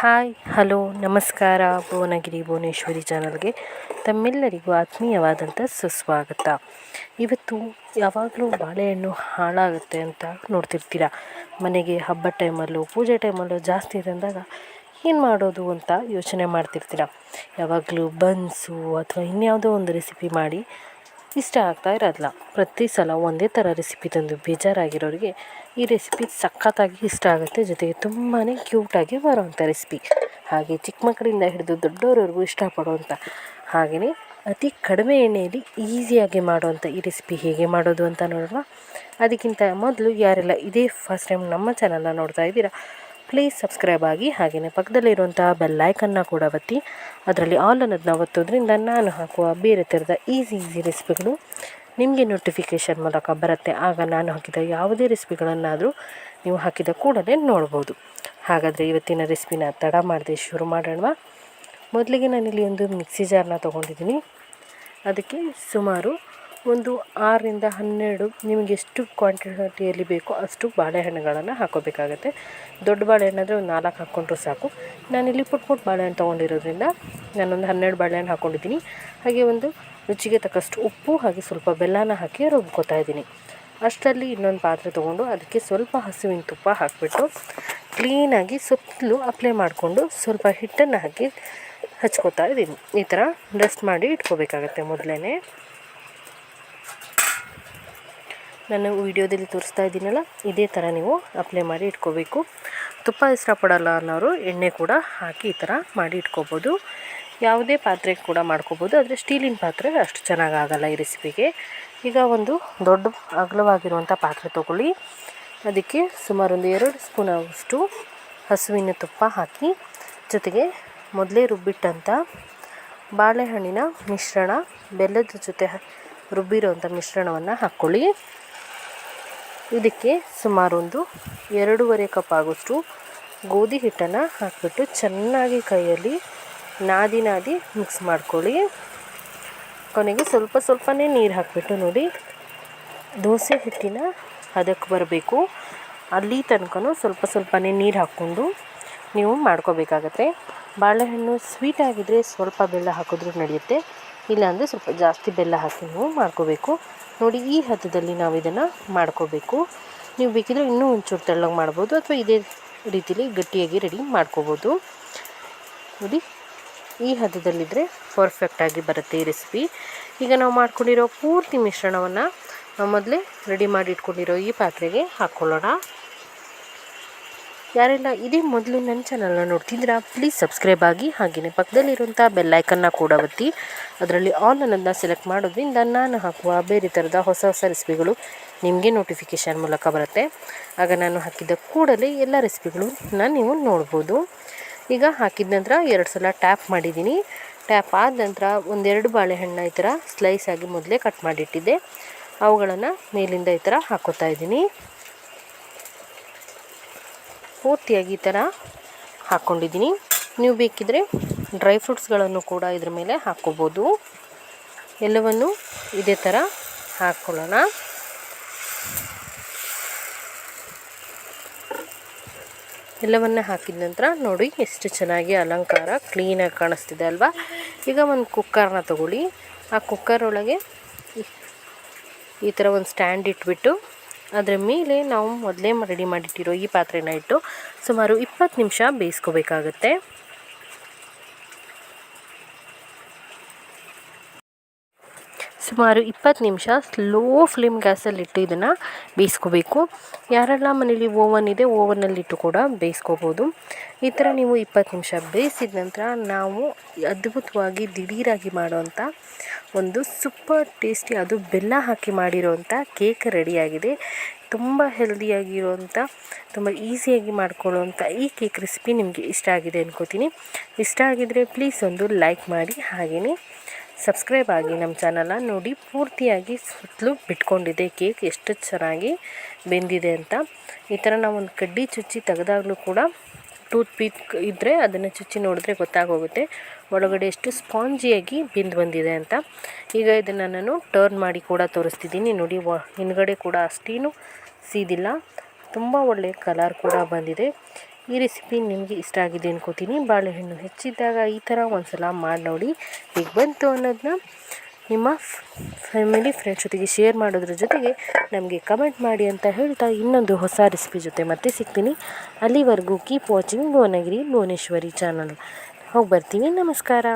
Hi, hello, ನಮಸ್ಕಾರ. ಭುವನಗಿರಿ ಭುವನೇಶ್ವರಿ ಚಾನಲ್ಗೆ ತಮ್ಮೆಲ್ಲರಿಗೂ ಆತ್ಮೀಯವಾದಂಥ ಸುಸ್ವಾಗತ. ಇವತ್ತು ಯಾವಾಗಲೂ ಬಾಳೆಹಣ್ಣು ಹಾಳಾಗುತ್ತೆ ಅಂತ ನೋಡ್ತಿರ್ತೀರ. ಮನೆಗೆ ಹಬ್ಬದ ಟೈಮಲ್ಲೂ, ಪೂಜೆ ಟೈಮಲ್ಲೂ ಜಾಸ್ತಿ ತಂದಾಗ ಏನು ಮಾಡೋದು ಅಂತ ಯೋಚನೆ ಮಾಡ್ತಿರ್ತೀರ. ಯಾವಾಗಲೂ ಬನ್ಸು ಅಥವಾ ಇನ್ಯಾವುದೋ ಒಂದು ರೆಸಿಪಿ ಮಾಡಿ ಇಷ್ಟ ಆಗ್ತಾ ಇರೋದಿಲ್ಲ. ಪ್ರತಿ ಸಲ ಒಂದೇ ಥರ ರೆಸಿಪಿ ತಂದು ಬೇಜಾರಾಗಿರೋರಿಗೆ ಈ ರೆಸಿಪಿ ಸಖತ್ತಾಗಿ ಇಷ್ಟ ಆಗುತ್ತೆ. ಜೊತೆಗೆ ತುಂಬಾ ಕ್ಯೂಟಾಗಿ ಬರೋವಂಥ ರೆಸಿಪಿ ಹಾಗೆ ಚಿಕ್ಕ ಮಕ್ಕಳಿಂದ ಹಿಡಿದು ದೊಡ್ಡವರವರೆಗೂ ಇಷ್ಟಪಡುವಂಥ ಹಾಗೆಯೇ ಅತಿ ಕಡಿಮೆ ಎಣ್ಣೆಯಲ್ಲಿ ಈಸಿಯಾಗಿ ಮಾಡುವಂಥ ಈ ರೆಸಿಪಿ ಹೇಗೆ ಮಾಡೋದು ಅಂತ ನೋಡೋಣ. ಅದಕ್ಕಿಂತ ಮೊದಲು ಯಾರೆಲ್ಲ ಇದೇ ಫಸ್ಟ್ ಟೈಮ್ ನಮ್ಮ ಚಾನಲ್ನ ನೋಡ್ತಾ ಇದ್ದೀರಾ ಪ್ಲೀಸ್ ಸಬ್ಸ್ಕ್ರೈಬ್ ಆಗಿ ಹಾಗೆಯೇ ಪಕ್ಕದಲ್ಲಿರುವಂತಹ ಬೆಲ್ಲೈಕನ್ನ ಕೂಡ ಒತ್ತಿ. ಅದರಲ್ಲಿ ಆಲ್ ಅನ್ನೋದನ್ನ ಒತ್ತೋದ್ರಿಂದ ನಾನು ಹಾಕುವ ಬೇರೆ ಥರದ ಈಸಿ ಈಸಿ ರೆಸಿಪಿಗಳು ನಿಮಗೆ ನೋಟಿಫಿಕೇಷನ್ ಮೂಲಕ ಬರುತ್ತೆ. ಆಗ ನಾನು ಹಾಕಿದ ಯಾವುದೇ ರೆಸಿಪಿಗಳನ್ನಾದರೂ ನೀವು ಹಾಕಿದ ಕೂಡಲೇ ನೋಡ್ಬೋದು. ಹಾಗಾದರೆ ಇವತ್ತಿನ ರೆಸಿಪಿನ ತಡ ಮಾಡದೆ ಶುರು ಮಾಡೋಣ ಮೊದಲಿಗೆ ನಾನಿಲ್ಲಿ ಒಂದು ಮಿಕ್ಸಿ ಜಾರನ್ನ ತೊಗೊಂಡಿದ್ದೀನಿ. ಅದಕ್ಕೆ ಸುಮಾರು ಒಂದು ಆರರಿಂದ ಹನ್ನೆರಡು ನಿಮಗೆ ಎಷ್ಟು ಕ್ವಾಂಟಿಟಿಯಲ್ಲಿ ಬೇಕೋ ಅಷ್ಟು ಬಾಳೆಹಣ್ಣುಗಳನ್ನು ಹಾಕೋಬೇಕಾಗತ್ತೆ. ದೊಡ್ಡ ಬಾಳೆಹಣ್ಣು ಆದರೆ ಒಂದು ನಾಲ್ಕು ಹಾಕ್ಕೊಂಡ್ರೂ ಸಾಕು. ನಾನಿಲ್ಲಿ ಪುಟ್ ಪುಟ್ ಬಾಳೆಹಣ್ಣು ತೊಗೊಂಡಿರೋದ್ರಿಂದ ನಾನೊಂದು ಹನ್ನೆರಡು ಬಾಳೆಹಣ್ಣು ಹಾಕ್ಕೊಂಡಿದ್ದೀನಿ ಹಾಗೆ ಒಂದು ರುಚಿಗೆ ತಕ್ಕಷ್ಟು ಉಪ್ಪು ಹಾಗೆ ಸ್ವಲ್ಪ ಬೆಲ್ಲನ ಹಾಕಿ ರುಬ್ಕೋತಾ ಇದ್ದೀನಿ. ಅಷ್ಟರಲ್ಲಿ ಇನ್ನೊಂದು ಪಾತ್ರೆ ತೊಗೊಂಡು ಅದಕ್ಕೆ ಸ್ವಲ್ಪ ಹಸುವಿನ ತುಪ್ಪ ಹಾಕಿಬಿಟ್ಟು ಕ್ಲೀನಾಗಿ ಸುತ್ತಲೂ ಅಪ್ಲೈ ಮಾಡಿಕೊಂಡು ಸ್ವಲ್ಪ ಹಿಟ್ಟನ್ನು ಹಾಕಿ ಹಚ್ಕೋತಾ ಇದ್ದೀನಿ. ಈ ಥರ ಡಸ್ಟ್ ಮಾಡಿ ಇಟ್ಕೋಬೇಕಾಗತ್ತೆ ಮೊದಲೇ ನಾನು ವಿಡಿಯೋದಲ್ಲಿ ತೋರಿಸ್ತಾ ಇದ್ದೀನಲ್ಲ, ಇದೇ ಥರ ನೀವು ಅಪ್ಲೈ ಮಾಡಿ ಇಟ್ಕೋಬೇಕು. ತುಪ್ಪ ಇಷ್ಟಪಡಲ್ಲ ಅನ್ನೋರು ಎಣ್ಣೆ ಕೂಡ ಹಾಕಿ ಈ ಥರ ಮಾಡಿ ಇಟ್ಕೋಬೋದು. ಯಾವುದೇ ಪಾತ್ರೆ ಕೂಡ ಮಾಡ್ಕೋಬೋದು, ಆದರೆ ಸ್ಟೀಲಿನ ಪಾತ್ರೆ ಅಷ್ಟು ಚೆನ್ನಾಗಾಗಲ್ಲ ಈ ರೆಸಿಪಿಗೆ ಈಗ ಒಂದು ದೊಡ್ಡ ಅಗಲವಾಗಿರುವಂಥ ಪಾತ್ರೆ ತೊಗೊಳ್ಳಿ. ಅದಕ್ಕೆ ಸುಮಾರು ಒಂದು ಎರಡು ಸ್ಪೂನ್ ಅಷ್ಟು ಹಸುವಿನ ತುಪ್ಪ ಹಾಕಿ, ಜೊತೆಗೆ ಮೊದಲೇ ರುಬ್ಬಿಟ್ಟಂಥ ಬಾಳೆಹಣ್ಣಿನ ಮಿಶ್ರಣ, ಬೆಲ್ಲದ ಜೊತೆ ರುಬ್ಬಿರೋವಂಥ ಮಿಶ್ರಣವನ್ನು ಹಾಕ್ಕೊಳ್ಳಿ ಇದಕ್ಕೆ ಸುಮಾರು ಒಂದು ಎರಡೂವರೆ ಕಪ್ ಆಗೋಷ್ಟು ಗೋಧಿ ಹಿಟ್ಟನ್ನು ಹಾಕಿಬಿಟ್ಟು ಚೆನ್ನಾಗಿ ಕೈಯಲ್ಲಿ ನಾದಿ ನಾದಿ ಮಿಕ್ಸ್ ಮಾಡ್ಕೊಳ್ಳಿ. ಕೊನೆಗೆ ಸ್ವಲ್ಪ ಸ್ವಲ್ಪನೇ ನೀರು ಹಾಕಿಬಿಟ್ಟು ನೋಡಿ, ದೋಸೆ ಹಿಟ್ಟಿನ ಅದಕ್ಕೆ ಬರಬೇಕು. ಅಲ್ಲಿ ತನಕ ಸ್ವಲ್ಪ ಸ್ವಲ್ಪನೇ ನೀರು ಹಾಕ್ಕೊಂಡು ನೀವು ಮಾಡ್ಕೋಬೇಕಾಗತ್ತೆ. ಬಾಳೆಹಣ್ಣು ಸ್ವೀಟ್ ಆಗಿದ್ದರೆ ಸ್ವಲ್ಪ ಬೆಲ್ಲ ಹಾಕಿದ್ರೂ ನಡೆಯುತ್ತೆ. ಇಲ್ಲಾಂದರೆ ಸ್ವಲ್ಪ ಜಾಸ್ತಿ ಬೆಲ್ಲ ಹಾಕಿ ನೀವು ಮಾಡ್ಕೋಬೇಕು. ನೋಡಿ ಈ ಹದದಲ್ಲಿ ನಾವು ಇದನ್ನು ಮಾಡ್ಕೋಬೇಕು. ನೀವು ಬೇಕಿದ್ರೆ ಇನ್ನೂ ಒಂಚೂರು ತೆಳ್ಳಗೆ ಮಾಡ್ಬೋದು ಅಥವಾ ಇದೇ ರೀತಿಲಿ ಗಟ್ಟಿಯಾಗಿ ರೆಡಿ ಮಾಡ್ಕೋಬೋದು. ನೋಡಿ, ಈ ಹದದಲ್ಲಿದ್ದರೆ ಪರ್ಫೆಕ್ಟಾಗಿ ಬರುತ್ತೆ ಈ ರೆಸಿಪಿ ಈಗ ನಾವು ಮಾಡ್ಕೊಂಡಿರೋ ಪೂರ್ತಿ ಮಿಶ್ರಣವನ್ನು ಮೊದಲೇ ರೆಡಿ ಮಾಡಿ ಇಟ್ಕೊಂಡಿರೋ ಈ ಪಾತ್ರೆಗೆ ಹಾಕ್ಕೊಳ್ಳೋಣ. ಯಾರೆಲ್ಲ ಇದೇ ಮೊದಲು ನನ್ನ ಚಾನಲ್ನ ನೋಡ್ತಿದ್ದೀರಾ ಪ್ಲೀಸ್ ಸಬ್ಸ್ಕ್ರೈಬ್ ಆಗಿ ಹಾಗೆಯೇ ಪಕ್ಕದಲ್ಲಿರುವಂಥ ಬೆಲ್ಲೈಕನ್ನ ಕೂಡ ಒತ್ತಿ. ಅದರಲ್ಲಿ ಆಲ್ ಅನ್ನೋದನ್ನ ಸೆಲೆಕ್ಟ್ ಮಾಡೋದ್ರಿಂದ ನಾನು ಹಾಕುವ ಬೇರೆ ಥರದ ಹೊಸ ಹೊಸ ರೆಸಿಪಿಗಳು ನಿಮಗೆ ನೋಟಿಫಿಕೇಷನ್ ಮೂಲಕ ಬರುತ್ತೆ. ಆಗ ನಾನು ಹಾಕಿದ ಕೂಡಲೇ ಎಲ್ಲ ನಾನು ನೀವು ನೋಡ್ಬೋದು. ಈಗ ಹಾಕಿದ ನಂತರ ಎರಡು ಸಲ ಟ್ಯಾಪ್ ಮಾಡಿದ್ದೀನಿ. ಟ್ಯಾಪ್ ಆದ ನಂತರ ಒಂದೆರಡು ಬಾಳೆಹಣ್ಣು ಈ ಥರ ಸ್ಲೈಸ್ ಆಗಿ ಮೊದಲೇ ಕಟ್ ಮಾಡಿಟ್ಟಿದ್ದೆ. ಅವುಗಳನ್ನು ಮೇಲಿಂದ ಈ ಥರ ಹಾಕೋತಾ ಇದ್ದೀನಿ. ಪೂರ್ತಿಯಾಗಿ ಈ ಥರ ಹಾಕ್ಕೊಂಡಿದ್ದೀನಿ. ನೀವು ಬೇಕಿದ್ರೆ ಡ್ರೈ ಫ್ರೂಟ್ಸ್ಗಳನ್ನು ಕೂಡ ಇದ್ರ ಮೇಲೆ ಹಾಕ್ಕೋಬೋದು. ಎಲ್ಲವನ್ನು ಇದೇ ಥರ ಹಾಕ್ಕೊಳ್ಳೋಣ. ಎಲ್ಲವನ್ನ ಹಾಕಿದ ನಂತರ ನೋಡಿ ಎಷ್ಟು ಚೆನ್ನಾಗಿ ಅಲಂಕಾರ ಕ್ಲೀನಾಗಿ ಕಾಣಿಸ್ತಿದೆ ಅಲ್ವಾ? ಈಗ ಒಂದು ಕುಕ್ಕರ್ನ ತಗೊಳ್ಳಿ. ಆ ಕುಕ್ಕರ್ ಒಳಗೆ ಈ ಥರ ಒಂದು ಸ್ಟ್ಯಾಂಡ್ ಇಟ್ಬಿಟ್ಟು ಅದರ ಮೇಲೆ ನಾವು ಮೊದಲೇ ರೆಡಿ ಮಾಡಿಟ್ಟಿರೋ ಈ ಪಾತ್ರೆನ ಇಟ್ಟು ಸುಮಾರು ಇಪ್ಪತ್ತು ನಿಮಿಷ ಬೇಯಿಸ್ಕೋಬೇಕಾಗತ್ತೆ. ಸುಮಾರು ಇಪ್ಪತ್ತು ನಿಮಿಷ ಸ್ಲೋ ಫ್ಲೇಮ್ ಗ್ಯಾಸಲ್ಲಿ ಇಟ್ಟು ಇದನ್ನು ಬೇಯಿಸ್ಕೋಬೇಕು. ಯಾರೆಲ್ಲ ಮನೇಲಿ ಓವನ್ ಇದೆ ಓವನ್ನಲ್ಲಿಟ್ಟು ಕೂಡ ಬೇಯಿಸ್ಕೋಬೋದು. ಈ ಥರ ನೀವು ಇಪ್ಪತ್ತು ನಿಮಿಷ ಬೇಯಿಸಿದ ನಂತರ ನಾವು ಅದ್ಭುತವಾಗಿ ದಿಢೀರಾಗಿ ಮಾಡುವಂಥ ಒಂದು ಸೂಪರ್ ಟೇಸ್ಟಿ, ಅದು ಬೆಲ್ಲ ಹಾಕಿ ಮಾಡಿರೋವಂಥ ಕೇಕ್ ರೆಡಿಯಾಗಿದೆ. ತುಂಬ ಹೆಲ್ದಿಯಾಗಿರುವಂಥ, ತುಂಬ ಈಸಿಯಾಗಿ ಮಾಡ್ಕೊಳ್ಳುವಂಥ ಈ ಕೇಕ್ ರೆಸಿಪಿ ನಿಮಗೆ ಇಷ್ಟ ಆಗಿದೆ ಅನ್ಕೋತೀನಿ. ಇಷ್ಟ ಆಗಿದರೆ ಪ್ಲೀಸ್ ಒಂದು ಲೈಕ್ ಮಾಡಿ, ಹಾಗೆಯೇ ಸಬ್ಸ್ಕ್ರೈಬ್ ಆಗಿ ನಮ್ಮ ಚಾನಲ್ನ ನೋಡಿ ಪೂರ್ತಿಯಾಗಿ ಸುತ್ತಲೂ ಬಿಟ್ಕೊಂಡಿದೆ ಕೇಕ್ ಎಷ್ಟು ಚೆನ್ನಾಗಿ ಬೆಂದಿದೆ ಅಂತ. ಈ ಥರ ನಾವು ಒಂದು ಕಡ್ಡಿ ಚುಚ್ಚಿ ತೆಗೆದಾಗಲೂ ಕೂಡ ಟೂತ್ ಪೀಕ್ ಇದ್ದರೆ ಅದನ್ನು ಚುಚ್ಚಿ ನೋಡಿದ್ರೆ ಗೊತ್ತಾಗೋಗುತ್ತೆ ಒಳಗಡೆ ಎಷ್ಟು ಸ್ಪಾಂಜಿಯಾಗಿ ಬಿಂದು ಬಂದಿದೆ ಅಂತ. ಈಗ ಇದನ್ನು ನಾನು ಟರ್ನ್ ಮಾಡಿ ಕೂಡ ತೋರಿಸ್ತಿದ್ದೀನಿ. ನೋಡಿ, ವ ಹಿಂದ್ಗಡೆ ಕೂಡ ಅಷ್ಟೇನು ಸೀದಿಲ್ಲ. ತುಂಬ ಒಳ್ಳೆಯ ಕಲರ್ ಕೂಡ ಬಂದಿದೆ. ಈ ರೆಸಿಪಿ ನಿಮಗೆ ಇಷ್ಟ ಆಗಿದೆ ಅನ್ಕೋತೀನಿ. ಬಾಳೆಹಣ್ಣು ಹೆಚ್ಚಿದ್ದಾಗ ಈ ಥರ ಒಂದು ಸಲ ಮಾಡಿ ನೋಡಿ. ಹೇಗೆ ಬಂತು ಅನ್ನೋದನ್ನ ನಿಮ್ಮ ಫ್ಯಾಮಿಲಿ ಫ್ರೆಂಡ್ಸ್ ಜೊತೆಗೆ ಶೇರ್ ಮಾಡೋದ್ರ ಜೊತೆಗೆ ನಮಗೆ ಕಮೆಂಟ್ ಮಾಡಿ ಅಂತ ಹೇಳ್ತಾ ಇನ್ನೊಂದು ಹೊಸ ರೆಸಿಪಿ ಜೊತೆ ಮತ್ತೆ ಸಿಗ್ತೀನಿ. ಅಲ್ಲಿವರೆಗೂ keep watching Bhuvanagiri, Bhuvaneshwari channel ಹೋಗಿ ಬರ್ತೀನಿ. ನಮಸ್ಕಾರ.